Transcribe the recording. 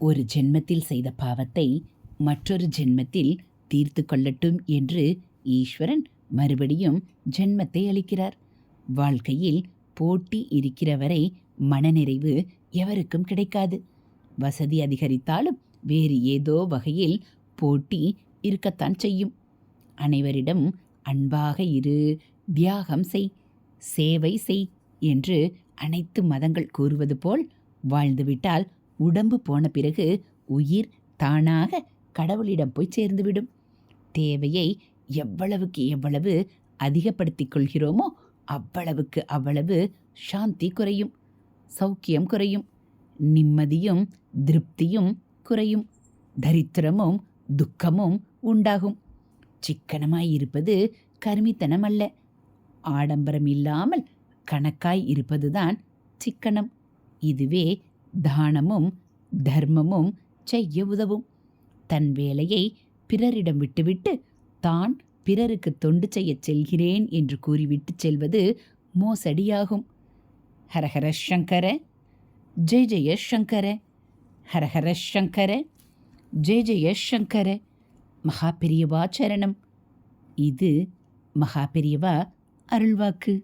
ஒரு ஜென்மத்தில் செய்த பாவத்தை மற்றொரு ஜென்மத்தில் தீர்த்து கொள்ளட்டும் என்று ஈஸ்வரன் மறுபடியும் ஜென்மத்தை அளிக்கிறார். வாழ்க்கையில் போட்டி இருக்கிறவரை மனநிறைவு எவருக்கும் கிடைக்காது. வசதி அதிகரித்தாலும் வேறு ஏதோ வகையில் போட்டி இருக்கத்தான் செய்யும். அனைவரிடம் அன்பாக இரு தியாகம் செய் சேவை செய் என்று அனைத்து மதங்கள் கூறுவது போல் வாழ்ந்துவிட்டால் உடம்பு போன பிறகு உயிர் தானாக கடவுளிடம் போய் சேர்ந்துவிடும். தேவையை எவ்வளவுக்கு எவ்வளவு அதிகப்படுத்திக் கொள்கிறோமோ அவ்வளவுக்கு அவ்வளவு சாந்தி குறையும் சௌக்கியம் குறையும் நிம்மதியும் திருப்தியும் குறையும் தரித்திரமும் துக்கமும் உண்டாகும். சிக்கனமாய் இருப்பது கருமித்தனம் அல்ல. ஆடம்பரம் இல்லாமல் கணக்காய் இருப்பதுதான் சிக்கனம். இதுவே தானமும் தர்மமும் செய்ய உதவும். தன் வேலையை பிறரிடம் விட்டுவிட்டு தான் பிறருக்கு தொண்டு செய்யச் செல்கிறேன் என்று கூறிவிட்டு செல்வது மோசடியாகும். ஹரஹர சங்கர ஜெய ஜெய சங்கர ஹரஹர சங்கர ஜெய ஜெய சங்கர. மகா பெரியவா சரணம். இது மகா பெரியவா அருள்வாக்கு.